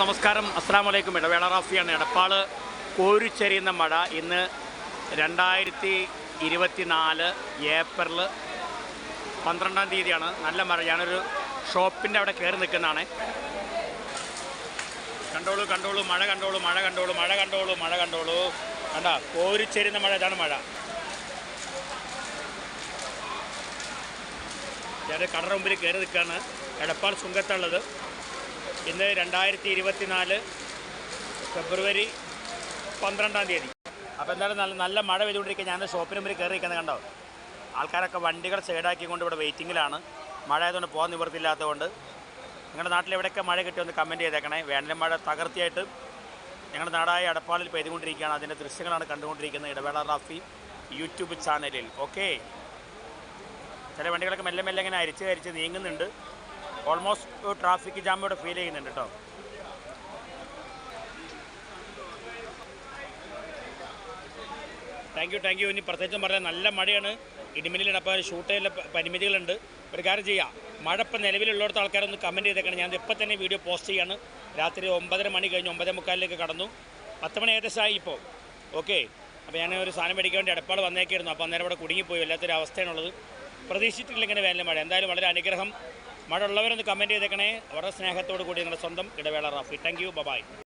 നമസ്കാരം. അസ്സാം വലൈക്കും ഇടവേള റാഫിയാണ്. എടപ്പാൾ കോരിച്ചെറിയുന്ന മഴ ഇന്ന് രണ്ടായിരത്തി ഇരുപത്തിനാല് ഏപ്രിൽ പന്ത്രണ്ടാം തീയതിയാണ്. നല്ല മഴ. ഞാനൊരു ഷോപ്പിന്റെ അവിടെ കയറി നിൽക്കുന്നതാണ്. കണ്ടോളൂ കണ്ടോളൂ. മഴ കണ്ടോളൂ മഴ കണ്ടോളൂ മഴ കണ്ടോളൂ മഴ കണ്ടോളൂ. കണ്ട കോരിച്ചെരുന്ന മഴ. ഇതാണ് മഴ. ഞാൻ കടറ മുമ്പിൽ കയറി നിൽക്കുകയാണ്. എടപ്പാൾ ചുങ്കത്തുള്ളത് ഇന്ന് രണ്ടായിരത്തി ഇരുപത്തിനാല് ഫെബ്രുവരി പന്ത്രണ്ടാം തീയതി. അപ്പോൾ എന്തായാലും നല്ല നല്ല മഴ പെയ്തുകൊണ്ടിരിക്കുക ഞാൻ ഷോപ്പിന് മുമ്പിൽ കയറി നിൽക്കുന്നത് കണ്ടോ? ആൾക്കാരൊക്കെ വണ്ടികൾ സൈഡാക്കിക്കൊണ്ട് ഇവിടെ വെയിറ്റിങ്ങിലാണ്. മഴ ആയതുകൊണ്ട് പോകാൻ നിവൃത്തിയില്ലാത്തതുകൊണ്ട്. നിങ്ങളുടെ നാട്ടിൽ എവിടെയൊക്കെ മഴ കിട്ടിയൊന്ന് കമന്റ് ചെയ്തേക്കണേ. വേനൽ മഴ തകർത്തിയായിട്ട് ഞങ്ങളുടെ നാടായ അടപ്പാളിൽ പെയ്തുകൊണ്ടിരിക്കുകയാണ്. അതിന്റെ ദൃശ്യങ്ങളാണ് കണ്ടുകൊണ്ടിരിക്കുന്നത് ഇടവേള റാഫി യൂട്യൂബ് ചാനലിൽ. ഓക്കെ ചില വണ്ടികളൊക്കെ മെല്ലെ മെല്ലെ ഇങ്ങനെ അരിച്ച് അരിച്ച് നീങ്ങുന്നുണ്ട്. ഓൾമോസ്റ്റ് ട്രാഫിക് ജാം ഇവിടെ ഫീൽ ചെയ്യുന്നുണ്ട് കേട്ടോ താങ്ക് യു താങ്ക് യു ഇനി പ്രത്യേകിച്ചും പറഞ്ഞാൽ നല്ല മഴയാണ്. ഇടിമിന്നലിന് അപ്പോൾ ഷൂട്ട് ചെയ്യാൻ പരിമിതികളുണ്ട്. ഒരു കാര്യം ചെയ്യാം. മഴ ഇപ്പം നിലവിലുള്ളിടത്ത് ആൾക്കാരൊന്ന് കമന്റ് ചെയ്തേക്കണം. ഞാൻ ഇപ്പം തന്നെ വീഡിയോ പോസ്റ്റ് ചെയ്യാണ്. രാത്രി ഒമ്പതര മണി കഴിഞ്ഞ് ഒമ്പതേ മുക്കാലിലേക്ക് കടന്നു. പത്ത് മണി ഏകദേശം ആയി ഇപ്പോൾ. ഓക്കെ അപ്പോൾ ഞാൻ ഒരു സാധനം മേടിക്കാൻ വേണ്ടി എടപ്പാട് വന്നേക്കായിരുന്നു. അപ്പോൾ അന്നേരം ഇവിടെ കുടുങ്ങിപ്പോയി. വല്ലാത്തൊരു അവസ്ഥയാണുള്ളത് പ്രതീക്ഷിച്ചിട്ടില്ല ഇങ്ങനെ വേനൽ മഴ. എന്തായാലും വളരെ അനുഗ്രഹം. മഴ ഉള്ളവരൊന്ന് കമന്റ് ചെയ്തേക്കണേ. വളരെ സ്നേഹത്തോടു കൂടി നിങ്ങളുടെ സ്വന്തം ഇടവേള റാഫി. Thank you bye-bye